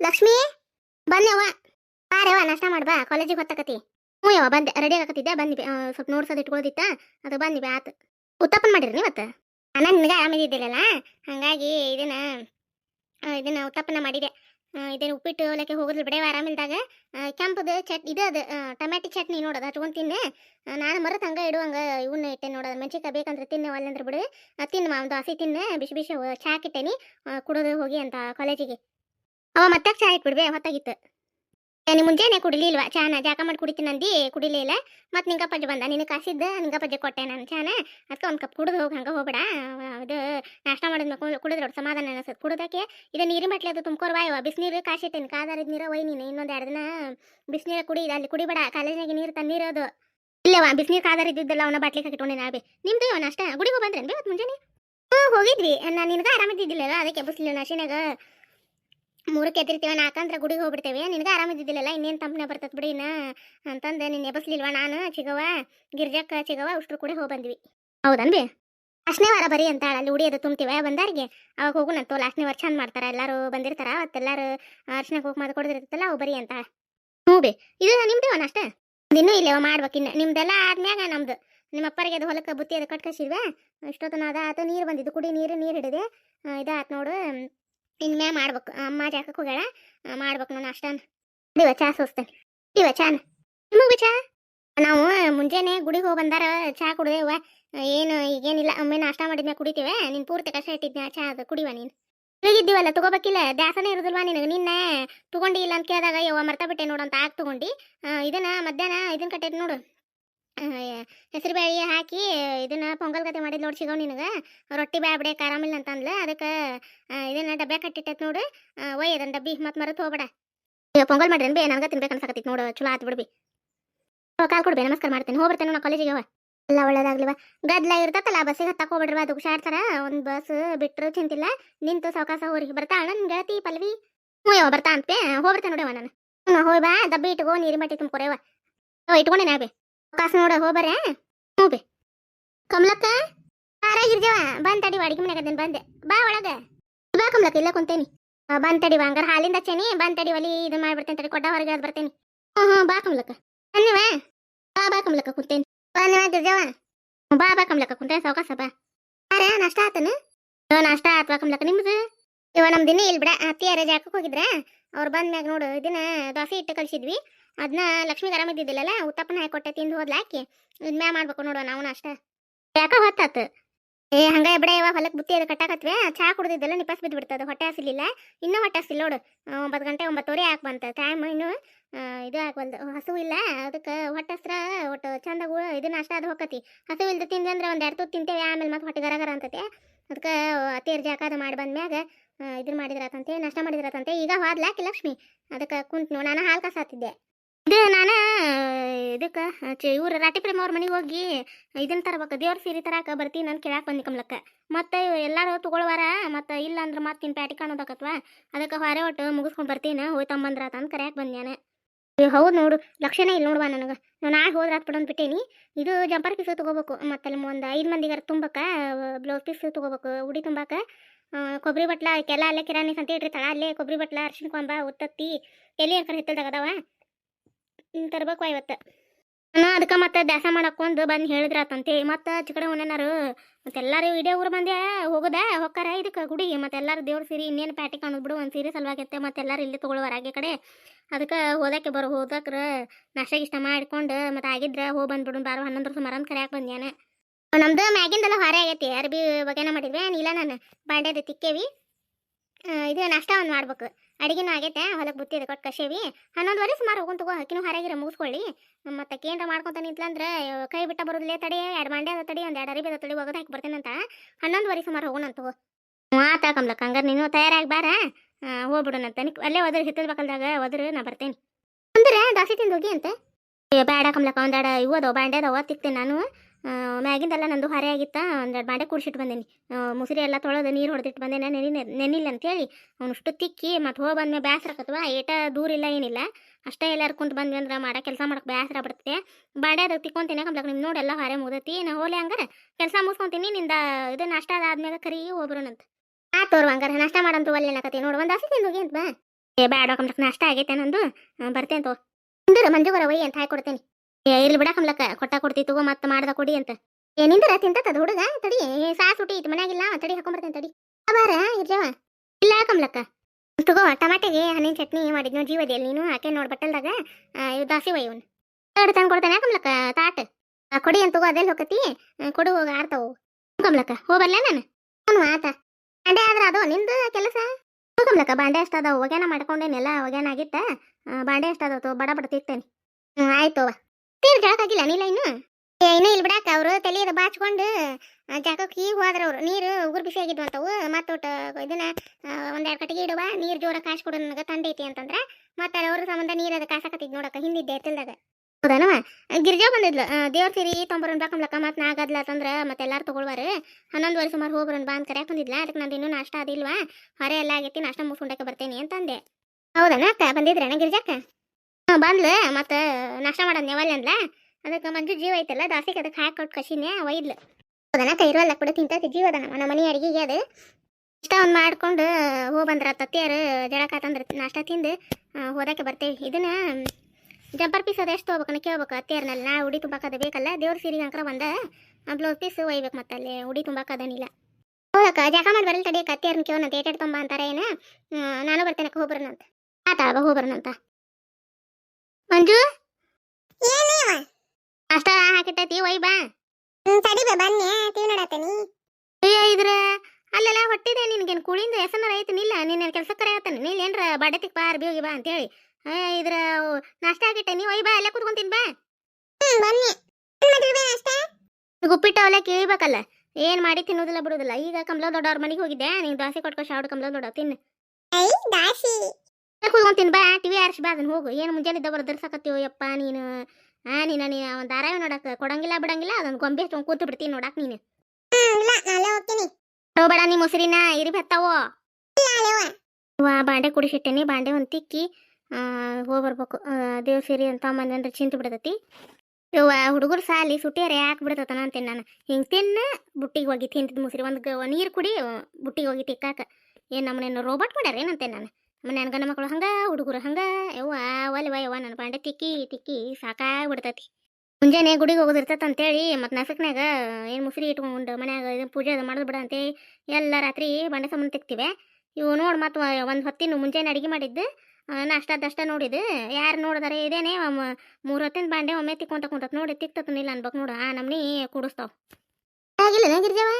ಲಕ್ಷ್ಮಿ ಬನ್ನವ ಬಾರೆವ್ವ ನಾಷ್ಟ ಮಾಡ್ಬಾ ಕಾಲೇಜಿಗೆ ಹೊತ್ತಕತಿ. ಹ್ಞೂ ಯಾವ ಬಂದೆ. ರೆಡಿ ಆಗತ್ತಿದ್ದೆ ಬಂದ್ವಿ ಸ್ವಲ್ಪ ನೋಡ್ಸೋದು ಇಟ್ಕೊಳ್ದಿತ್ತ? ಅದು ಬಂದ್ವಿ ಆತು. ಉತ್ತಪ್ಪನ್ ಮಾಡಿರಿ ನೀವತ್ತು ನಾನು ನಿನಗೆ ಆರಾಮಿದ್ದಿಲ್ಲಲ್ಲ ಹಾಗಾಗಿ ಇದನ್ನ ಇದನ್ನ ಉತ್ತಪ್ಪನ ಮಾಡಿದೆ. ಇದೇನು ಉಪ್ಪಿಟ್ಟು ಅವಲಕ್ಕಿ ಹೋಗೋದ್ರ ಬಿಡೇವ ಆರಾಮಿಲ್ದಾಗ. ಕೆಂಪದ ಚಟ್ ಇದು ಅದು ಟೊಮ್ಯಾಟಿ ಚಟ್ನಿ ನೋಡೋದು ಹಚ್ಕೊಂಡು ತಿನ್ನೆ. ನಾನು ಮರತ್ ಹಂಗ ಇಡುವಂಗ ಇವನ್ನ ಇಟ್ಟೆ ನೋಡೋದು ಮೆಣಸಿನ್ಕಾಯಿ ಬೇಕಂದ್ರೆ ತಿನ್ನೆ ಅಲ್ಲಂದ್ರೆ ಬಿಡು. ತಿನ್ನು ಮಾವು ದೋಸೆ ತಿನ್ನೆ ಬಿಸಿ ಬಿಸಿ ಚಾಕ್ ಇಟ್ಟೇನಿ ಆ, ಕುಡಿದು ಹೋಗಿ ಅಂತ ಕಾಲೇಜಿಗೆ ಅವ ಮತ್ತೆ ಚಾ ಇಟ್ಬಿಡ್ಬೆ, ಹೊತ್ತಾಗಿತ್ತು. ನೀ ಮುಂಜಾನೆ ಕುಡಿಲಿಲ್ವಾ? ಚಾನ, ಜಾಕ ಮಾಡಿ ಕುಡಿತೀನಿ ಅಂದಿ ಕುಡಿಲಿಲ್ಲ ಇಲ್ಲ. ನಿಂಗ ಪಜ್ಜ ಬಂದ, ನಿನಗೆ ಕಾಸಿದ್ದ? ಪಜ್ಜೆ ಕೊಟ್ಟೆ ನಾನು ಚಾನ. ಅದಕ್ಕೆ ಒಂದು ಕಪ್ ಕುಡಿದು ಹೋಗಿ, ಹಂಗೆ ಹೋಗ್ಬೇಡ. ಅದು ನಾಷ್ಟ ಮಾಡಿದ್ಮೇಲೆ ಕುಡಿದ್ರೆ ಸಮಾಧಾನ ಅನಿಸ್ತದೆ ಕುಡ್ದಕ್ಕೆ ಇದು ನೀರಿನ ಬಟ್ಲೆ ಅದು ತುಂಬ್ಕೋರ್ ಬಾಯವ ಬಿಸಿನೀರು ಕಾಸಿಟ್ಟೇನಿ ಕಾದಾರಿದ ನೀರ ಒಯ್ ನೀನು. ಇನ್ನೊಂದು ಎರಡು ದಿನ ಬಿಸಿನೀರು ಕುಡಿ ಅಲ್ಲಿ ಕುಡಿಬೇಡ. ಕಾಲೇಜ್ನಾಗ ನೀರು ತಣ್ಣೀರೋದು ಇಲ್ಲವ ಬಿಸಿನೀರು ಕಾದಾರಿದ್ದಿದ್ದಲ್ಲ ಅವನ ಬಾಟ್ಲಿಗೆ ಹಾಕಿಟ್ಕೊಂಡೆ ನಾವೇ ನಿಮ್ದು ಇವ ನಾಷ್ಟ? ಗುಡಿಗೆ ಇವತ್ತು ಮುಂಜಾನೆ? ಹ್ಞೂ ಹೋಗಿದ್ವಿ. ನಾನು ನಿನಗೆ ಆರಾಮಿದ್ದಿದ್ದಿಲ್ಲ ಅದಕ್ಕೆ ಬಿಸಿಲು ನಾಶಿನಾಗ ಮೂರಕ್ಕೆ ಎದ್ದಿರ್ತೀವ ನಾಕಂದ್ರ ಗುಡಿಗೆ ಹೋಗ್ಬಿಡ್ತೇವೆ. ನಿನಗೆ ಆರಾಮಿದ್ದಿದ್ದಿಲ್ಲಲ್ಲ ಇನ್ನೇನು ತಂಪನೆ ಬರ್ತದೆ ಬಿಡಿ ಇನ್ನ. ಅಂತಂದು ನಿನ್ನ ಎಬಸ್ಲಿಲ್ವಾ ನಾನು? ಚಿಗವ ಗಿರ್ಜಕ್ಕ ಚಿಗವ ಉಷ್ಟ್ರು ಕೂಡ ಹೋಗಿ ಬಂದ್ವಿ ಹೌದನ್ಬಿ? ಅಷ್ಟನೇ ವಾರ ಬರೀ ಅಂತ ಅಲ್ಲಿ ಉಡಿಯೋದು ತುಂಬ್ತೀವ ಬಂದಾರಿಗೆ. ಅವಾಗ ಹೋಗುನಂತು ಲಾಸ್ಟ್ನೇ ವಾರ ಚಂದ ಮಾಡ್ತಾರ, ಎಲ್ಲರೂ ಬಂದಿರ್ತಾರ, ಅವತ್ತೆಲ್ಲರೂ ಅರ್ಶಿನ ಕುಂಕುಮ ಕೊಡ್ದಿರ್ತಲ್ಲ ಅವು ಬರೀ ಅಂತ ಹ್ಞೂ ಬಿ, ಇದು ನಿಮ್ದು ಅಷ್ಟೇ? ಇನ್ನೂ ಮಾಡ್ಬೇಕು ಇನ್ನ. ನಿಮ್ದೆಲ್ಲ ಆದ್ಮ್ಯಾಗ ನಮ್ದು. ನಿಮ್ಮ ಅಪ್ಪರಿಗೆ ಅದು ಹೊಲಕ್ಕೆ ಬುತ್ತಿ ಅದು ಕಟ್ಕಸಿಲ್ವಾ ಇಷ್ಟೊತ್ತನ ಅದ ಆತ ನೀರು ಬಂದಿದ್ದು, ಕುಡಿ ನೀರು ನೀರು ಹಿಡಿದೆ. ಇದಾತ್ ನೋಡು. ಇನ್ಮ್ಯಾಗ ಮಾಡ್ಬೇಕು. ಅಮ್ಮ ಜಾಕಕ್ಕೆ ಹೋಗ್ಯಾಳ. ಮಾಡ್ಬೇಕು ನಾನು ಅಷ್ಟನ್ ಇವ ಚಾ ಸೋಸ್ತೇನೆ. ಇವ ಚಾನ. ನಿಮಗೆ ಚಾ? ನಾವು ಮುಂಜಾನೆ ಗುಡಿಗೆ ಹೋಗಿ ಬಂದಾರ. ಚಾ ಕುಡ್ದೇವ ಏನು ಈಗೇನಿಲ್ಲ. ಒಮ್ಮೆ ನಾಷ್ಟ ಮಾಡಿದ್ಮೇ ಕುಡಿತೀವಿ. ನೀನು ಪೂರ್ತಿ ಕಷ್ಟ ಇಟ್ಟಿದ್ನ ಚಾ ಅದು ಕುಡಿವ ನೀನು. ಹೇಗಿದ್ದೀವಲ್ಲ, ತಗೋಬೇಕಿಲ್ಲ. ದ್ಯಾಸನೇ ಇರೋದಿಲ್ವಾ ನಿನಗೆ? ನಿನ್ನೆ ತಗೊಂಡಿ ಇಲ್ಲ ಅಂತ ಕೇಳಿದಾಗ, ಯವ್ವ ಮರ್ತಾ ಬಿಟ್ಟೆ ನೋಡು ಅಂತ ಆಗ ತಗೊಂಡು. ಇದನ್ನ ಮಧ್ಯಾಹ್ನ ಇದನ್ನ ಕಟ್ಟಿದ್ ನೋಡು. ಹೆಸರು ಬೇಳೆ ಹಾಕಿ ಇದನ್ನ ಪೊಂಗಲ್ ಗತೆ ಮಾಡಿದ್ ನೋಡಿ ಸಿಗೋ ನಿನಗೆ. ರೊಟ್ಟಿ ಬ್ಯಾ ಕಾರಾಮಿಲ್ ಆರಾಮಿಲ್ಲ ಅಂತ ಅಂದ್ಲ ಅದಕ್ಕೆ ಇದನ್ನ ಡಬ್ಬೆ ಕಟ್ಟಿಟ್ಟೈತೆ ನೋಡು. ಒಯ್ ಅದನ್ನ ಡಬ್ಬಿ ಮತ್ತೆ ಮರತ್ ಹೋಗ್ಬೇಡ. ಪೊಂಗಲ್ ಮಾಡ್ರಿ ಬೇ? ನನಗೆ ತಿನ್ಬೇಕು ಅನ್ಸಕತ್ತಿ ನೋಡು. ಚಲೋ ಆತ್ ಬಿಡ್ಬಿ. ಕಾಲ್ ಕೊಡ್ಬೇ, ನಮಸ್ಕಾರ ಮಾಡ್ತೇನೆ. ಹೋಗ್ಬರ್ತೇನೆ ನಾ ಕಾಲೇಜಿಗೆ ಅವ ಎಲ್ಲ ಒಳ್ಳೇದಾಗ್ಲಿವ ಗದ್ಲ ಇರ್ತತ್ತಲ್ಲ ಬಸ್ಸಿಗೆ ಹತ್ತಕ್ಕೆ ಹೋಗ್ಬಿಡ್ರಿ ಅದು ಹುಷಾರ್ತಾರ ಒಂದು ಬಸ್ ಬಿಟ್ರು ಚಿಂತಿಲ್ಲ. ನಿಂತು ಸಾವಕಾಸ ಊರಿಗೆ ಬರ್ತಾಳ ನನ್ನ ಗೆಳತಿ, ಪಲ್ವಿ? ಹ್ಞೂ ಯಾವ ಬರ್ತಾ ಅಂತೆ ಹೋಗ್ಬರ್ತೇನೆ ನೋಡ್ಯವ ನಾನು. ಹೋಯ್ ಬಾ. ಡಬ್ಬಿ ಇಟ್ಕೋ ನೀರು ಮಟ್ಟಿ ತುಂಬ್ಕೊರೇವ ಓ ಇಟ್ಕೊಂಡೆ ನಾ ಬೇ ಕಾಸು ನೋಡ ಹೋಗ್ಬರೇ ಹ್ಞೂ ಬೇ. ಕಮಲಕ್ಕ ಆರಾಗಿರ್ಜವ ಬಂದ್ ತಡಿ ಅಡಿಗೆ ಮನೆಗೆ ಬಂದೆ. ಬಾ ಒಳಗ. ಬಾ ಕಮಲಕ್ಕ, ಇಲ್ಲ ಕುಂತೇನಿ. ಬಂದ್ ತಡಿ, ಹಂಗಾರ ಹಾಲಿಂದ ಹಚ್ಚೇನಿ. ಬಂದ್ ತಡಿ, ಒಲಿ ಇದನ್ನ ಮಾಡ್ಬಿಡ್ತೇನೆ ತಡಿ ಕೊಟ್ಟ ಹೊರಗೆ ಅದು ಬರ್ತೇನಿ. ಹ್ಞೂ ಹ್ಞೂ, ಬಾ ಕಮಲಕ್ಕ. ಅನ್ನಿವ ಬಾ ಬಾ ಕಮಲಕ್ಕ, ಕುಂತೇನಿ. ಅನ್ನಿವ ಗಿರ್ಜವ ಬಾ ಬಾ ಕಮಲಕ್ಕ, ಕುಂತೇನೆ, ಸಾವಕಾಸ, ಬಾ. ಯಾರ, ನಾಷ್ಟ ಆತನ? ನಾಷ್ಟ ಆತ್ವಾ ಕಮಲಕ್ಕ, ನಿಮ್ದು? ಇವ ನಮ್ ದಿನ ಇಲ್ಲಿ ಬಿಡ ಅತ್ತಿಯಾರ ಜಾಕಕ್ಕೆ ಹೋಗಿದ್ರ. ಅವ್ರು ಬಂದ್ಮ್ಯಾಗ ನೋಡು, ಇದನ್ನ ದೋಸೆ ಇಟ್ಟು ಕಳ್ಸಿದ್ವಿ ಅದನ್ನ ಲಕ್ಷ್ಮಿಗೆ ಆರಾಮಿದ್ದಿದ್ದಿಲ್ಲಲ್ಲ ಉತ್ತಪ್ಪನ ಹಾಕಿ ಕೊಟ್ಟೆ ತಿಂದು ಹೋದ್ಲಾಕಿ ಇದ್ಮ್ಯಾ ಮಾಡ್ಬೇಕು ನೋಡು ನಾವು ನಾಷ್ಟ ಯಾಕ ಹೊತ್ತಾತು? ಏ, ಹಂಗ ಬಿಡ ಇವ ಹೊಲಕ್ ಬುತ್ತಿ ಅದು ಕಟ್ಟಾಕತ್ವೆ ಚಾ ಕುಡ್ದಿದ್ದೆಲ್ಲ ನಿಪಾಸ್ ಬಿದ್ದು ಬಿಡ್ತದ ಹೊಟ್ಟೆ ಹಸಿಲಿಲ್ಲ. ಇನ್ನೂ ಹೊಟ್ಟೆ ಹಸಿಲ್ ನೋಡು ಒಂಬತ್ತು ಗಂಟೆ ಒಂಬತ್ತುವರೆ ಹಾಕ್ ಬಂತ ಟೈಮ್ ಇನ್ನು ಇದು ಹಾಕ್ವಲ್ದು ಹಸು ಇಲ್ಲ, ಅದಕ್ಕೆ ಹೊಟ್ಟೆ ಹಸ್ರ, ಒಟ್ಟು ಚಂದಾಗ ಇದು ನಾಷ್ಟ ಅದು ಹೊಕ್ಕತಿ ಹಸು ಇಲ್ದ ತಿಂದ್ರೆ ಅಂದ್ರೆ ಒಂದು ಎರಡು ತಿಂತೇವೆ, ಆಮೇಲೆ ಮತ್ತೆ ಹೊಟ್ಟೆ ಗರಗರ ಗರ ಅಂತತೆ ಅದಕ್ಕೆ ಅತ್ತೇರ್ ಜಾಕ ಅದು ಮಾಡಿ ಬಂದ್ಮ್ಯಾಗ ಇದನ್ನ ಮಾಡಿದ್ರಾತಂತೆ, ನಾಷ್ಟ ಮಾಡಿದ್ರಾತಂತೆ, ಈಗ ಹೋದ್ಲಾಕಿ ಲಕ್ಷ್ಮಿ, ಅದಕ್ಕೆ ಕುಂತ್ ನಾನು ಹಾಲು ಕಸಾತಿದ್ದೆ ಇದು ನಾನು, ಇದಕ್ಕೆ ಇವ್ರು ರಾಟಿ ಪ್ರೇಮ ಅವ್ರ ಮನೆಗೆ ಹೋಗಿ ಇದನ್ನ ತರಬೇಕು, ದೇವ್ರ ಸೀರೆ ತರಕ ಬರ್ತೀನಿ ನಾನು ಕೇಳಾಕ ಬಂದಿ ಕಮ್ಲಕ್ಕ. ಮತ್ತೆ ಎಲ್ಲಾರು ತಗೊಳ್ವಾರ ಮತ್ತೆ ಇಲ್ಲ ಅಂದ್ರೆ ಮತ್ತೆ ನಿನ್ನ ಪ್ಯಾಟಿ ಕಾಣೋದಕ್ಕತ್ವಾ ಅದಕ್ಕೆ ಹೊರೆ ಒಟ್ಟು ಮುಗಿಸ್ಕೊಂಡು ಬರ್ತೀನಿ, ಹೋಯ್ ತಮ್ಮಂದ್ರ ಅಂತ ಕರ್ಯಾಕ ಬಂದ್ಯಾನೆ. ಹೌದು ನೋಡು ಲಕ್ಷಣ ಇಲ್ಲ ನೋಡುವ ನನಗೆ. ನಾನು ನಾಳೆ ಹೋದ್ರೆ ಆತ್ ಬಿಡೋದು ಬಿಟ್ಟೇನಿ. ಇದು ಜಂಪರ್ ಪೀಸ್ ತಗೋಬೇಕು ಮತ್ತೆ ಒಂದು ಐದು ಮಂದಿಗಾರ ತುಂಬಕ್ಕ ಬ್ಲೌಸ್ ಪೀಸ್ ತಗೋಬೇಕು, ಉಡಿ ತುಂಬಾಕ. ಕೊಬ್ಬರಿ ಬಟ್ಲ, ಕೆಲ ಅಲ್ಲೇ ಕಿರಾಣಿ ಸಂತೆ ತಳ ಅಲ್ಲೇ ಕೊಬ್ಬರಿ ಬಟ್ಲ ಅರ್ಶಿನ ಕೊಂಬ, ಉತ್ತತ್ತಿ, ಎಲ್ಲಿ ಅಂಕರ್ ಹಿತ್ತಲ್ದಾಗ ಅದಾವ. ಹ್ಮ್, ತರ್ಬೇಕು ಇವತ್ತು. ನಾನು ಅದಕ್ಕೆ ಮತ್ತೆ ದ್ಯಾಸ ಮಾಡಕ್ಕೊಂದು ಬಂದು ಹೇಳಿದ್ರಾತಂತೆ. ಮತ್ತೆ ಚಿಕಡೆ ಮತ್ತೆ ಎಲ್ಲರೂ ಇಡೇ ಊರು ಬಂದೆ ಹೋಗೋದ? ಹೊಕ್ಕಾರ ಇದಕ್ಕೆ ಗುಡಿ? ಮತ್ತೆ ಎಲ್ಲರೂ ದೇವ್ರ ಸೀರೆ ಇನ್ನೇನು ಪ್ಯಾಟಿ ಕಾಣೋದು ಬಿಡು ಒಂದು ಸೀರೆ ಮತ್ತೆ ಎಲ್ಲರೂ ಇಲ್ಲಿ ತೊಗೊಳ್ಳುವ ಆಗೆ ಕಡೆ. ಅದಕ್ಕೆ ಹೋದಕ್ಕೆ ಬರೋ ಹೋದಕ್ರ ನಾಷ್ಟ ಇಷ್ಟ ಮಾಡ್ಕೊಂಡು ಮತ್ತೆ ಆಗಿದ್ರೆ ಹೋಗಿ ಬಂದ್ಬಿಡು ಬಾರು ಹನ್ನೊಂದು ವರ್ಷ ಅಂತ ಕರ್ಯಾಕ ಬಂದ್ಯಾನೆ. ನಮ್ದು ಮ್ಯಾಗಿಂದೆಲ್ಲ ಹೊರ ಆಗೈತಿ ಅರ್ಬಿ ಬಗೆನ ಮಾಡಿದ್ವಿ ಏನಿಲ್ಲ ನಾನು ಬಾಂಡೆದ ತಿಕ್ಕೇವಿ. ಇದು ನಾಷ್ಟ ಒಂದು ಮಾಡ್ಬೇಕು. ಅಡಿಗೆನೂ ಆಗೈತೆ ಹೊಲಕ್ಕೆ ಬುತ್ತಿದೆ ಕೊಟ್ಟು ಕಸೇವಿ ಹನ್ನೊಂದುವರೆ ಸುಮಾರು ಹೋಗೊಂಡ್ ತಗೋ ಹಕ್ಕಿನೂ ಹಾರಾಗಿರ ಮುಗಿಸ್ಕೊಳ್ಳಿ. ಮತ್ತೆ ಕೇಂದ್ರ ಮಾಡ್ಕೊತ ನಿಂತ್ಲಂದ್ರೆ ಕೈ ಬಿಟ್ಟ ಬರೋದಿಲ್ಲ ತಡಿ, ಎರಡು ಮಂಡೆ ಅದ ತಡಿ, ಒಂದು ಎರಡು ಅರಿಬಿ ಅದ ತಡಿ ಒಗದು ಹಾಕಿ ಬರ್ತೇನಂತ ಹನ್ನೊಂದುವರೆ ಸುಮಾರು ಹೋಗೋಣ ತಗೋ ಮಾತ ಕಮ್ಲಕ್ಕ ಹಂಗಾರೆ ನೀನು ತಯಾರಾಗಿ ಬಾರ. ಹೋಗ್ಬಿಡೋಣಂತ ನಿಕ್ ಅಲ್ಲೇ ಒದ್ರ ಹಿತ್ತಲ್ ಬಕಲ್ದಾಗ ಒದ್ರ, ನಾ ಬರ್ತೇನೆ. ಅಂದ್ರೆ, ದಾಸಿ ತಿಂದು ಹೋಗಿ ಅಂತ? ಬ್ಯಾಡ ಕಮ್ಲಕ್ಕ ಒಂದೆರಡು ಇವು ಅದಾವ, ಬಾಂಡೆ ಅದಾವ ತಿಕ್ತೇನೆ ನಾನು. ಮ್ಯಾಗಿಂದೆಲ್ಲ ನಂದು ಹೊರೆ ಆಗಿತ್ತಾ, ಒಂದೆರಡು ಬಾಂಡೆ ಕೂಡಿಸಿಟ್ಟು ಬಂದೇನಿ. ಮುಸುರಿ ಎಲ್ಲ ತೊಳೆದು ನೀರು ಹೊಡೆದಿಟ್ಟು ಬಂದೇನೆ ನೆನಿ ನೆನಿಲ್ಲ ಅಂತೇಳಿ ಅವನಷ್ಟು ತಿಕ್ಕಿ ಮತ್ತೆ ಹೋಗಿ ಬಂದ್ಮೇಲೆ ಬೇಸರ ಆಕತ್ವ, ಏಟ ದೂರ ಇಲ್ಲ ಏನಿಲ್ಲ. ಅಷ್ಟೇ ಎಲ್ಲಾರು ಕುಂತು ಬಂದ್ವಿ ಅಂದ್ರೆ ಮಾಡೋ ಕೆಲಸ ಮಾಡೋಕೆ ಬೇಸರ ಬಿಡ್ತೈತೆ ಬಾಂಡೆ ಅದಕ್ಕೆ ತಿಕ್ಕೊಂತೀನಿ ಕಂಪ್ಲಕ್ ನಿಮ್ ನೋಡೆಲ್ಲ ಹೊರೆ ಮುದತಿ ನಾ ಹೋಲೆ ಹಂಗಾರೆ, ಕೆಲಸ ಮುಗಿಸ್ಕೊಂತೀನಿ, ನಿಂದ ಇದು ನಾಷ್ಟ ಅದಾದ್ಮೇಲೆ ಕರಿ ಹೋಗ್ಬರೋಣಂತ. ಆ, ತೋರ್ವ ಹಂಗಾರೆ, ನಾಷ್ಟ ಮಾಡಂತ ಒಲ್ಲೆ ಅನ್ನಕತ್ತಿ ನೋಡು. ಒಂದು ಹಸಿ ಹೋಗಿ ಅಂತ ಬಾ. ಏ, ಬ್ಯಾಡ ಕಂಬ್ಲಕ್ ನಾಷ್ಟ ಆಗೈತೆ ನಂದು. ಬರ್ತೇನೆ ತಗೋ. ನಿಂದ್ರ ಮಂಜುಗರ ಅಂತ ಹಾಕಿ ಕೊಡ್ತೇನೆ ಏ ಇರ್ಲಿ ಬಿಡ ಕಮಲಕ್ಕ ಕೊಟ್ಟ ಕೊಡ್ತಿ ತಗೋ ಮತ್ತೆ ಮಾಡ್ದ ಕೊಡಿ ಅಂತ. ಏ ನಿಂದ್ರ ತಿಂತದ ಹುಡುಗ? ತಡಿ ಸಾಸ್ ಹುಟ್ಟಿ ಇತ್ತು ಮನ್ಯಾಗಿಲ್ಲ ತಡಿ ಹಾಕೊಂಬರ್ತೇನೆ ತಡಿ. ಅಬಾರ ಇರ್ಲವ ಇಲ್ಲ ಕಮ್ಲಕ್ಕ. ತಗೋ ಟಮಾಟೆಗೆ ಹಣ್ಣಿನ ಚಟ್ನಿ ಮಾಡಿದ್ನು ಜೀವದಿಯಲ್ಲಿ ನೀನು ಆಕೆ ನೋಡ್ ಬಟ್ಟಲ್ದಾಗ ಇವ್ ದಾಸಿ ಒಯ್ಯಿ ತಡ ಎರಡು ತಂದು ಕೊಡ್ತಾನೆ ಕಮ್ಲಕ್ಕ ತಾಟ್. ಕೊಡಿ ಅಂತ ತಗೋ ಅದೆಲ್ಲ ಹೋಗತಿ ಕೊಡು ಹೋಗ ಆಡ್ತಾವು ಕಮ್ಲಕ್ಕ ಹೋಗಲ್ಲ ನಾನು. ಅವನು ಆತ. ಬಾಂಡೆ ಆದ್ರ ಅದು ನಿಂದು ಕೆಲಸ? ಕಮಲಕ್ಕ ಬಾಂಡೆ ಅಷ್ಟ ಅದಾವ ಒಗ್ಯಾನ ಮಾಡ್ಕೊಂಡೇನೆಲ್ಲ ಒಗ್ಯಾನ ಆಗಿತ್ತ ಬಾಂಡೆ ಅಷ್ಟ ಅದಾವ ತಗೋ, ಬಡ ಬಡ ತಿಕ್ತೇನೆ. ಆಯ್ತು ತೀರ್ ಜಾಕಾಗಿಲ್ಲ ನೀಲ ಇನ್ನು. ಇನ್ನೂ ಇಲ್ಲಿ ಬಿಡಾಕ ಅವರು ತಲೆಯದ ಬಾಚ್ಕೊಂಡು ಆ, ಜಾಕಕ್ಕೆ ಈಗ ಹೋದ್ರ ಅವ್ರು. ನೀರು ಉಗುರು ಬಿಸಿ ಆಗಿದ್ವು ಅಂತವು. ಮತ್ತೆ ಒಟ್ಟು ಇದನ್ನ ಒಂದೆರಡು ಕಟ್ಟಿಗೆ ಇಡುವ ನೀರು ಜೋರ ಕಾಸು ಕೊಡು ನನಗೆ ತಂದೈತಿ ಅಂತಂದ್ರೆ. ಮತ್ತೆ ಅವ್ರ ಸಂಬಂಧ ನೀರು ಅದು ಕಾಸಕತ್ತಿದ್ ನೋಡಕ ಹಿಂದಿದ್ದೆ ಎತ್ತಲ್ದಾಗ. ಹೌದನವ ಗಿರ್ಜಾ ಬಂದಿದ್ಲು. ದೇವ್ರ ಸಿರಿ ತೊಂಬರನ್ ಬಾಕಂಬ್ಲಕ್ಕ ಮತ್ತೆ ನಾಗದ್ಲ ಅಂತಂದ್ರ ಮತ್ತೆ ಎಲ್ಲಾರು ತಗೊಳ್ವಾರ. ಹನ್ನೊಂದು ವರ್ಷ ಸುಮಾರು ಹೋಗ್ರನ್ ಬಾ ಅಂತ ಕರ್ಯಾಕ್ ಬಂದಿದ್ಲ. ಅದಕ್ಕೆ ನಂದು ಇನ್ನೂ ನಾಷ್ಟ ಅದಿಲ್ವಾ. ಹೊರೆ ಎಲ್ಲ ಆಗೈತಿ ನಾಷ್ಟ ಮುಗಿಸ್ಕೊಂಡಕ್ಕೆ ಬರ್ತೇನೆ ಅಂತಂದೆ. ಹೌದನ ಅಕ್ಕ? ಬಂದಿದ್ರಣ ಗಿರ್ಜಕ್ಕ? ಹಾಂ ಬಂದ್ಲ. ಮತ್ತೆ ನಾಷ್ಟ ಮಾಡೋದು ನೆವಲ್ ಅಂದ್ಲ? ಅದಕ್ಕೆ ಮಂಜು ಜೀವ ಐತಲ್ಲ, ದಾಸಿಗೆ ಅದಕ್ಕೆ ಹಾಕಿ ಕೊಟ್ಟು ಕಸಿನೇ ಒಯ್ದ್ಲು. ಅದನ್ನ ಕೈ ಇರೋಲ್ಲ, ಕೂಡ ತಿಂತೈತಿ ಜೀವ ನಮ್ಮ ಮನೆ ಅಡಿಗೆಗೆ ಅದು. ಇಷ್ಟ ಒಂದು ಮಾಡ್ಕೊಂಡು ಹೋಗಿ ಬಂದ್ರ, ತತ್ತಿಯರು ಜಳಕ ತಂದ್ರೆ, ನಾಷ್ಟ ತಿಂದು ಹೋದಕ್ಕೆ ಬರ್ತೇವೆ. ಇದನ್ನ ಜಂಪರ್ ಪೀಸ್ ಅದು ಎಷ್ಟು ಹೋಗ್ಬೇಕು ಕೇಳ್ಬೇಕು ಅತ್ತಿಯರ್ನಲ್ಲಿ. ನಾ ಉಡಿ ತುಂಬಾಕದ ಬೇಕಲ್ಲ, ದೇವ್ರ ಸೀರೆಗೆ ಅಂಕರ ಒಂದ ಬ್ಲೌಸ್ ಪೀಸ್ ಒಯ್ಬೇಕು ಮತ್ತೆ ಅಲ್ಲಿ, ಉಡಿ ತುಂಬಾಕದನಿಲ್ಲ ಹೌದಕ್ಕ ಜಾಕ ಮಾಡಿ ಬರಲ್ ತಡಿ ಅತ್ತಿಯರ್ನ ಕೇವನ ಏಟೆಡ್ ತುಂಬ ಅಂತಾರೆ ಏನ? ನಾನು ಬರ್ತೇನೆ ಹೋಗ್ಬರನಂತ ಆತ ಹೋಗ್ಬರನಂತ ಮಂಜು? ಅಷ್ಟ ಹಾಕಿಟ್ಟೈತಿ ಒಯ್ ಬಾ. ಸರಿ ಬಾ ಬನ್ನಿ ನೋಡತ್ತೀನಿ. ಅಯ್ಯ ಇದ್ರ ಅಲ್ಲೆಲ್ಲ ಹೊಟ್ಟಿದೆ ನಿನ್ಗೇನು ಕುಳಿಂದ ಐತಿ ಐತಿನಿಲ್ಲ ನಿನ್ನ ಕೆಲಸ ಕರೆಯತ್ತಾನೆ ನೀಲ್ ಏನ್ರ ಬಾಡತಿಕ್ ಬಾ ಅರ್ಬಿ ಹೋಗಿ ಬಾ ಅಂತೇಳಿ. ಅಯ್ಯ ಇದ್ರ ನಾಷ್ಟ ಆಗಿಟ್ಟೆ ನೀ ಒಯ್ ಬಾ ಅಲ್ಲೇ ಕುತ್ಕೊಂತೀನಿ ಬಾ. ಬನ್ನಿ. ಗುಪ್ಪಿಟ್ಟು ಅವಲ್ಲ ಕೇಳ್ಬೇಕಲ್ಲ ಏನ್ ಮಾಡಿ ತಿನ್ನೋದಿಲ್ಲ ಬಿಡೋದಿಲ್ಲ. ಈಗ ಕಮಲ ದೊಡ್ಡವ್ರ ಮನೆಗೆ ಹೋಗಿದ್ದೆ ನೀನ್ ದಾಸಿ ಕೊಟ್ಕೊ ಶಾವ್ಡು ಕಮಲ ದೊಡ್ಡ ತಿನ್ನು. ದಾಸಿ. ಕುತ್ಕೊಂತೀನಿ ಬಾ ಟಿವಿ ಆರ್ಸಿ ಬಾ ಅದನ್ನ ಹೋಗು. ಏನು ಮುಂಜಾನೆ ಇದ್ದ ಬರ್ದರ್ಸಕತ್ತೀವೋ ಯಪ್ಪ ನೀನು. ಆ ನೀನು ನೀನು ಒಂದು ಧಾರಾವಾಹ ನೋಡಕ್ ಕೊಡಂಗಿಲ್ಲ ಬಿಡಂಗಿಲ್ಲ ಅದೊಂದು ಗೊಂಬೆ ಹಚ್ಕೊಂಡ್ ಕೂತು ಬಿಡ್ತೀನಿ ನೋಡಕ್ ನೀನು. ಇಲ್ಲ ನಾಳೆ ಹೋಗ್ತೀನಿ. ಹೋಗ್ಬೇಡ ನೀ ಮೊಸರಿನ ಇರಿ ಹೋಗ ವಾ ಬಾಂಡೆ ಕುಡಿಸಿಟ್ಟೇನಿ ಬಾಂಡೆ ಒಂದು ತಿಕ್ಕಿ ಹೋಗಿ ಬರ್ಬೇಕು. ದೇವ್ ಸೇರಿ ಅಂತ ಮಂದಿ ಅಂದ್ರೆ ಚಿಂತ ಬಿಡ್ತೈತಿ. ಇವ ಹುಡುಗರು ಸಾಲಿ ಸುಟ್ಟಿಯರ ಯಾಕೆ ಬಿಡ್ತತನ ಅಂತೀನಿ ನಾನು. ಹಿಂಗೆ ತಿನ್ನ ಬುಟ್ಟಿಗೆ ಹೋಗಿ ತಿಂತಿದ್ ಮುಸ್ರಿ. ಒಂದು ನೀರು ಕುಡಿ ಬುಟ್ಟಿಗೆ ಹೋಗಿ ತಿಕ್ಕಾಕ. ಏನು ನಮ್ಮನೇನು ರೋಬೋಟ್ ಮಾಡ್ಯಾರ ಏನಂತೆ ನಾನು? ಮನೆ ಗಂಡ ಮಕ್ಕಳು ಹಂಗ ಹುಡುಗರು ಹಂಗ ಯವ್ವ ಒಲ್ವ ಯವ್ವ ನನ್ನ ಬಾಂಡೆ ತಿಕ್ಕಿ ತಿಕ್ಕಿ ಸಾಕಾಗ್ಬಿಡ್ತೈತಿ ಮುಂಜಾನೆ ಗುಡಿಗೆ ಹೋಗೋದಿರ್ತೈತೆ ಅಂತೇಳಿ ಮತ್ತೆ ನಸಕ್ನಾಗ ಏನು ಮುಸ್ರಿ ಇಟ್ಕೊಂಡು ಮನ್ಯಾಗ ಇದು ಪೂಜೆ ಅದು ಮಾಡೋದು ಬಿಡ ಅಂತೇಳಿ ಎಲ್ಲ ರಾತ್ರಿ ಬಂಡೆ ಸಾಮಾನು ತಿಕ್ತಿವೆ. ಇವು ನೋಡಿ ಮತ್ತು ಒಂದು ಹೊತ್ತಿನ ಮುಂಜಾನೆ ಅಡಿಗೆ ಮಾಡಿದ್ದು ಆ, ನಾಷ್ಟ ದಷ್ಟ ನೋಡಿದ್ದು. ಯಾರು ನೋಡಿದಾರೆ ಇದೇನೆ ಮೂರು ಹೊತ್ತಿನ ಬಾಂಡೆ ಒಮ್ಮೆ ತಿಕ್ಕೊಂತ ಕುಂತತ್ ನೋಡಿ ತಿಕ್ತತ್ತಿಲ್ಲ ಅನ್ಬೇಕು ನೋಡು ಆ ನಮ್ನಿ ಕೂಡಿಸ್ತಾವ. ಆಗಿಲ್ಲ ಗಿರ್ಜವ?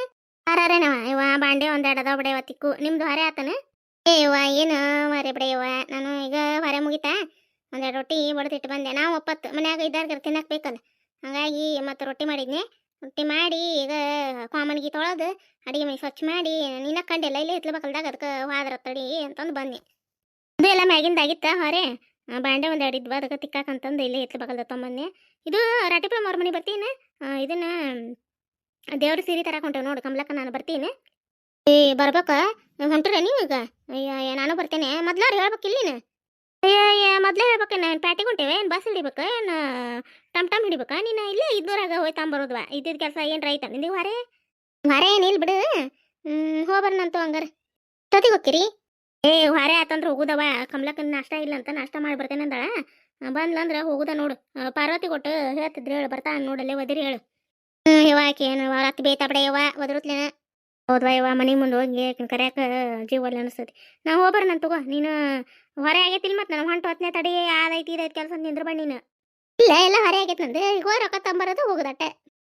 ಹಾರೇನವ ಇವ ಬಾಂಡೆ ಒಂದೆರಡು ಅದಾವ ಬಡೇವ ತಿಕ್ಕು ನಿಮ್ದು ಹರೇ ಆತನ? ಏ ಇವ ಏನು ಮಾರೆ ಬಡೆಯವ ನಾನು ಈಗ ಹೊರೆ ಮುಗಿತಾ, ಒಂದೆರಡು ರೊಟ್ಟಿ ಬಡ್ದಿಟ್ಟು ಬಂದೆ. ನಾವು ಒಪ್ಪತ್ತು, ಮನ್ಯಾಗ ಇದ್ದಾರ ತಿನ್ನಕ್ ಬೇಕಲ್ಲ ಹಂಗಾಗಿ ಮತ್ತೆ ರೊಟ್ಟಿ ಮಾಡಿದ್ನಿ. ರೊಟ್ಟಿ ಮಾಡಿ ಈಗ ಕಾಮನ್ಗಿ ತೊಳೆದು, ಅಡಿಗೆ ಮನೆ ಸ್ವಚ್ಛ ಮಾಡಿ ನೀನ ಕಂಡಿಲ್ಲ ಇಲ್ಲೇ ಎತ್ಲಬೇಕಲ್ದಾಗ ಅದಕ್ಕೆ ಹೋದ್ರ ತಡಿ ಅಂತಂದು ಬಂದೆ ಇದು ಎಲ್ಲ ಮ್ಯಾಗಿಂದಾಗಿತ್ತ ಹೊರೆ? ಬಾಂಡೆ ಒಂದು ಎರಡು ಇದ್ವ, ಅದಕ್ಕೆ ತಿಕ್ಕಾಕಂತಂದು ಇಲ್ಲೇ ಎತ್ಲಬೇಕಲ್ದ ತೊಂಬಂದೆ ಇದು ರಾಟಿಪುರ ಅವ್ರ ಮನೆ ಬರ್ತೀನಿ. ಇದನ್ನ ದೇವ್ರ ಸೀರೆ ತರಕ ಹೊಂಟೇವ್ ನೋಡು, ಕಮಲಕ್ಕ ನಾನು ಬರ್ತೀನಿ. ಏ, ಬರ್ಬೇಕ? ಹೊಂಟ್ರೆ ನೀವು ಈಗ? ಅಯ್ಯ ನಾನು ಬರ್ತೇನೆ. ಮೊದ್ಲಾರು ಹೇಳ್ಬೇಕಿಲ್ಲ ಇಲ್ಲಿನ ಅಯ್ಯ ಮೊದ್ಲೇ ಹೇಳ್ಬೇಕ ನಾನು ಪ್ಯಾಟಿಗೆ ಹೊಂಟೇವೆ? ಏನು ಬಸ್ ಹಿಡಿಬೇಕ? ಏನು, ಟಮ್ ಟಮ್ ಹಿಡಿಬೇಕಾ? ನೀನು ಇಲ್ಲೇ ಇದ್ದೂರಾಗ ಹೋಯ್ ತಂಬರೋದ್ವಾ ಇದ್ದಿದ್ದ ಕೆಲಸ ಏನು ರೈತ? ನಿಂದಿಗೆ ಹೊರೆ? ಹೊರೆ ಏನಿಲ್ಲ ಬಿಡು. ಹೋಗ್ಬರ್ನಂತು ಹಂಗಾರ. ಜೊತೆಗೆ ಹೋಗ್ತೀರಿ ಏ, ಹೊರೆ ಆತಂದ್ರೆ ಹೋಗುದವ? ಕಮಲಕ್ಕನ ನಾಷ್ಟ ಇಲ್ಲ ಅಂತ ನಾಷ್ಟ ಮಾಡಿ ಬರ್ತೇನೆ ಅಂದಳ. ಬಂದ್ಲಂದ್ರೆ ಹೋಗುದ ನೋಡು. ಪಾರ್ವತಿ ಕೊಟ್ಟು ಹೇಳ್ತಿದ್ರು ಹೇಳು, ಬರ್ತಾ ನೋಡಲ್ಲೇ ಒದಿರಿ ಹೇಳು. ಹ್ಞೂ ಆಕೆ, ಏನು ರಾತ್ರಿ ಬೇಯ್ತಾ ಬಿಡ ಯವ್ವ ಹೌದ್ವಾ ಯವ್ವ ಮನೆ ಮುಂದೆ ಹೋಗಿ ಆಕಿನ್ ಜೀವಲ್ಲ ಅನಿಸ್ತೈತಿ ನಾ ಹೋಗ್ಬರ ನಾನು ತಗೋ, ನೀನು ಹೊರೆ ಆಗೈತಿಲ್ಲ ಮತ್ತೆ ನಾನು ಹೊಂಟು ಹೊತ್ತನೇ ತಡಿ, ಆದೈತಿ ಇದೈತಿ ಕೆಲಸ ನಿಂದ್ರ ಬಾ ನೀನು. ಇಲ್ಲ, ಎಲ್ಲ ಹೊರೆ ಆಗೈತಿ ನಂದು. ಈಗ ಹೋಗಿ ರೊಕ್ಕ ತಂಬರೋದು ಹೋಗುದಟ್ಟೆ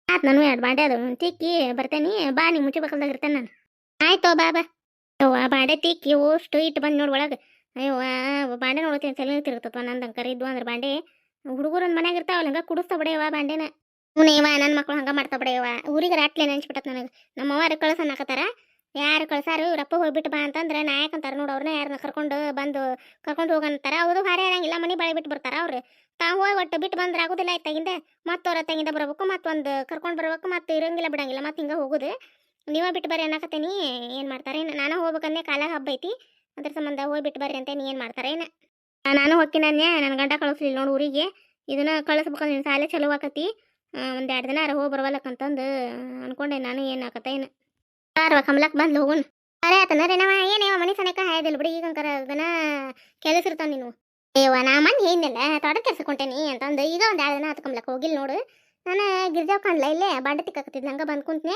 ಆತ್ ನಾನು ಎರಡು ಬಾಂಡೆ ಅದು ತಿಕ್ಕಿ ಬರ್ತೇನೆ, ಬಾ ನೀ ಮುಚ್ಚಬೇಕಲ್ದಾಗ ಇರ್ತೇನೆ ನಾನು. ಆಯ್ತು ಬಾ ಬಾ. ಅವ್ವ ಬಾಂಡೆ ತಿಕ್ಕಿ ಅಷ್ಟು ಇಟ್ಟು ಬಂದು ನೋಡಿ ಒಳಗೆ. ಅಯ್ಯೋ ಬಾಂಡೆ ನೋಡ್ತೀನಿ ಸಲ ತಿರುಗ್ತತ್ವ, ನಂದು ಅಂಕರ್ ಇದ್ವು ಅಂದ್ರೆ ಬಾಂಡೆ. ಹುಡುಗರು ಮನ್ಯಾಗ ಇರ್ತಾವಲ್ಲ ಹಂಗ ಕುಡಿಸ್ತಾ ಬಿಡೆಯವ ಬಾಂಡೆನ. ಹ್ಞೂನೇವ ನನ್ನ ಮಕ್ಕಳು ಹಂಗ ಮಾಡ್ತಾ ಇವ ಊರಿಗೆ ರಾಟ್ಲೆ ನೆನ್ಸ್ಬಿಟ್ಟತ್ ನನಗೆ. ನಮ್ಮ ಅವ್ವ ಕಳ್ಸನ್ನಕತ್ತಾರ ಯಾರು ಕಳ್ಸಾರು ಇವ್ರಪ್ಪ ಹೋಗ್ಬಿಟ್ಟು ಬಾ ಅಂತಂದ್ರೆ ನಾ ಯಾಕಂತಾರ ನೋಡು ಅವ್ರನ್ನ ಯಾರನ್ನ ಕರ್ಕೊಂಡು ಬಂದು, ಕರ್ಕೊಂಡು ಹೋಗಂತಾರ. ಅವರು ಭಾರಿ ಇರಂಗಿಲ್ಲ ಮನೆ ಬಳಿ ಬಿಟ್ಟು ಬರ್ತಾರ ಅವ್ರು. ತಾವು ಹೋಗಿ ಒಟ್ಟು ಬಿಟ್ಟು ಬಂದ್ರೆ ಆಗೋದಿಲ್ಲ ಆಯ್ತಾಗಿಂದ ಮತ್ತೆ ಅವ್ರ ತಂಗಿಂದ ಬರ್ಬೇಕು ಮತ್ತೊಂದು ಕರ್ಕೊಂಡು ಬರ್ಬೇಕು ಮತ್ತೆ ಇರಂಗಿಲ್ಲ, ಬಿಡಂಗಿಲ್ಲ ಮತ್ತೆ ಹಿಂಗೆ ಹೋಗುದು. ನೀವೇ ಬಿಟ್ಟು ಬರ್ರಿ ಅನ್ನಕತ್ತೀನಿ ಏನು ಮಾಡ್ತಾರೆ ನಾನು ಹೋಗ್ಬೇಕಂದ್ರೆ ಕಾಲ ಹಬ್ಬ ಐತಿ. ಅದ್ರ ಸಂಬಂಧ ಹೋಗಿ ಬಿಟ್ಟು ಬರ್ರಿ ಅಂತ ಏನು ಮಾಡ್ತಾರೆ ಏನು? ನಾನು ಹೋಗ್ತೀನಿ ನನ್ನ ಗಂಡ ಕಳಿಸ್ಲಿಲ್ಲ ನೋಡು ಊರಿಗೆ. ಇದನ್ನ ಕಳಿಸ್ಬೇಕಂದ್ರೆ ಸಾಲೆ ಚಲೋ ಆಕತಿ. ಒಂದು ಎರಡು ದಿನ ಹೋಗಿ ಬರವಲ್ಲಕ್ಕಂತಂದು ಅನ್ಕೊಂಡೆ ನಾನು ಏನು ಆಕತ್ತ ಏನು. ಯಾರವ ಕಮಲಕ್ ಬಂದ್ ಹೋಗುನ್ ಅರೆ ಆತನ ರೀ ನಾವ ಏನೇವ ಸನೇಕ ಹಾಯದಿಲ್ಲ ಬಿಡಿ ಈಗ ಅಂಕರ ದಿನ ಕೆಲಸ ಇರ್ತಾವ ನೀನು. ಏವ ನಾ ಮನ್ ಏನಿಲ್ಲ ತೋಟ ಕೆಲ್ಸಕ್ಕೆ ಹೊಂಟೇನಿ ಅಂತಂದು, ಈಗ ಒಂದ್ ಎರಡು ದಿನ ಕಮಲಕ್ಕೆ ಹೋಗಿಲ್ಲ ನೋಡು. ನಾನು ಗಿರ್ಜಾವ್ ಕಾಣ್ಲ ಇಲ್ಲೇ, ಬಾಂಡೆ ತಿಕ್ಕಾಕತ್ತಿದ್ದೆ ಹಂಗ ಬಂದ್ ಕುಂತ್ನೆ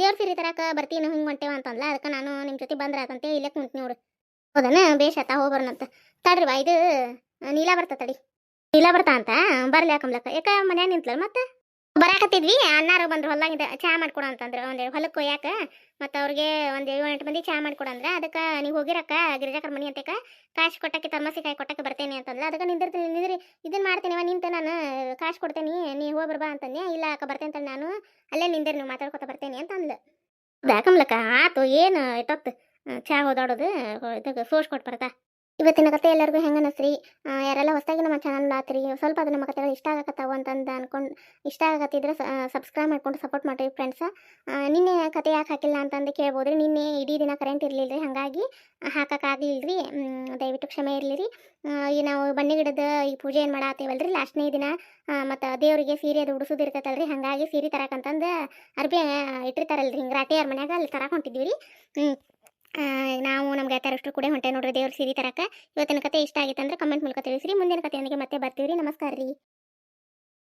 ದೇವ್ರ ಸಿರಿ ತರಕ ಬರ್ತೀನಿ ಹಿಂಗೆ ಹೊಂಟೇವ ಅಂತಂದ್ಲ, ಅದಕ್ಕೆ ನಾನು ನಿಮ್ಮ ಜೊತೆ ಬಂದ್ರ ಆತಂತೆ, ಇಲ್ಲೇ ಕುಂತ್ನಿ ನೋಡು. ಹೌದನ ಬೇಷ್ ಆತ ಹೋಗ್ಬರ್ನಂತ ತಡ್ರಿ ಇದು ನೀಲಾ ಬರ್ತ ತಡಿ. ನೀಲಾ ಬರ್ತಾ ಅಂತ ಬರ್ಲಿ ಕಮಲಕ್ಕ? ಯಾಕ ಮನ್ಯಾಗ ನಿಂತ್ಲ ಮತ್ತೆ? ಬರಾಕತ್ತಿದ್ವಿ, ಅಣ್ಣಾರು ಬಂದ್ರು ಹೊಲ್ದಾಗಿಂದ ಚಾ ಮಾಡ್ಕೊಡ ಅಂತಂದ್ರು, ಒಂದ್ ಹೊಲಕ್ಕೆ ಒಯ್ಯಾಕ ಮತ್ತು ಅವ್ರಿಗೆ ಒಂದು ಏಳು ಎಂಟು ಮಂದಿ ಚಾ ಮಾಡ್ಕೊಡ ಅಂದ್ರೆ, ಅದಕ್ಕೆ ನೀವು ಹೋಗಿರಕ್ಕ ಗಿರಿಜಾಕರ್ ಮನಿ ಅಂತಕ. ಕಾಶ್ ಕೊಟ್ಟಕ್ಕೆ ತಮಸಿ ಕಾಯಿ ಕೊಟ್ಟಕ್ಕೆ ಬರ್ತೇನೆ ಅಂತಂದ್ರೆ ಅದಕ್ಕೆ ನಿಂದಿರ್ತೀನಿ ನಿಂದ್ರಿ ಇದನ್ನ ಮಾಡ್ತೇನೆ ನಿಂತ ನಾನು ಕಾಶ್ ಕೊಡ್ತೇನೆ, ನೀ ಹೋಗಿ ಬರ್ಬಾ ಅಂತಂದೆ. ಇಲ್ಲ ಅಕ್ಕ ಬರ್ತೇನೆ ಅಂತ ನಾನು, ಅಲ್ಲೇ ನಿಂದಿರಿ, ನೀವು ಮಾತಾಡ್ಕೊತ ಬರ್ತೇನೆ ಅಂತ ಅಂದ್ಲು ಯಾಕಂಬ್ಲಕ್ಕ ಆತು, ಏನು ಇಟ್ಟೊತ್ತು ಚಾ ಓದಾಡೋದು ಇದಕ್ಕೆ ಸೋಸ್ ಕೊಟ್ಟು ಬರ್ತಾ ಇವತ್ತಿನ ಕತೆ ಎಲ್ಲರಿಗೂ ಹೆಂಗೆ ಅನ್ನಿಸ್ರಿ ಯಾರೆಲ್ಲ ಹೊಸದಾಗಿ ನಮ್ಮ ಚಾನಲ್ ಆತ್ರಿ, ಸ್ವಲ್ಪ ಅದು ನಮ್ಮ ಕತೆಗಳು ಇಷ್ಟ ಆಗಕತ್ತಾವ ಅಂತಂದು ಅನ್ಕೊಂಡು, ಇಷ್ಟ ಆಗತ್ತಿದ್ರೆ ಸಬ್ಸ್ಕ್ರೈಬ್ ಮಾಡ್ಕೊಂಡು ಸಪೋರ್ಟ್ ಮಾಡಿರಿ ಫ್ರೆಂಡ್ಸ ನಿನ್ನೆ ಕತೆ ಯಾಕೆ ಹಾಕಿಲ್ಲ ಅಂತಂದು ಕೇಳ್ಬೋದ್ರಿ, ನಿನ್ನೆ ಇಡೀ ದಿನ ಕರೆಂಟ್ ಇರಲಿಲ್ಲ ರೀ ಹಾಗಾಗಿ ಹಾಕಕ್ಕಾಗಲಿಲ್ಲ ರೀ ದಯವಿಟ್ಟು ಕ್ಷಮೆ ಇರಲಿ ರೀ ಈ ನಾವು ಬನ್ನಿ ಗಿಡದ ಈ ಪೂಜೆ ಏನು ಮಾಡಾತೇವಲ್ರಿ, ಲಾಸ್ಟ್ನೇ ದಿನ ಮತ್ತು ದೇವರಿಗೆ ಸೀರೆ ಅದು ಉಡಿಸೋದು ಇರ್ತೈತಲ್ರಿ ಹಾಗಾಗಿ ಸೀರೆ ತರಕಂತಂದು ಅರ್ಬಿ ಇಟ್ಟಿರ್ತಾರಲ್ರಿ, ಹಿಂಗೆ ರಾಟೆ ಮನ್ಯಾಗ ಅಲ್ಲಿ ತರಕ್ಕೆ ಹೊಂಟಿದ್ವಿ ರೀ ನಾವು ನಮ್ಮ ಗೆಳತಿಯರಷ್ಟು ಕೂಡ ಹೊಂಟೆ ನೋಡ್ರಿ ದೇವ್ರ ಸೀರೆ ತರಕ. ಇವತ್ತಿನ ಕತೆ ಇಷ್ಟ ಆಗಿತ್ತಂದ್ರೆ ಕಮೆಂಟ್ ಮೂಲಕ ತಿಳಿಸ್ರಿ. ಮುಂದಿನ ಕತೆಯೊಂದಿಗೆ ಮತ್ತೆ ಬರ್ತೀವಿ ನಮಸ್ಕಾರ ರೀ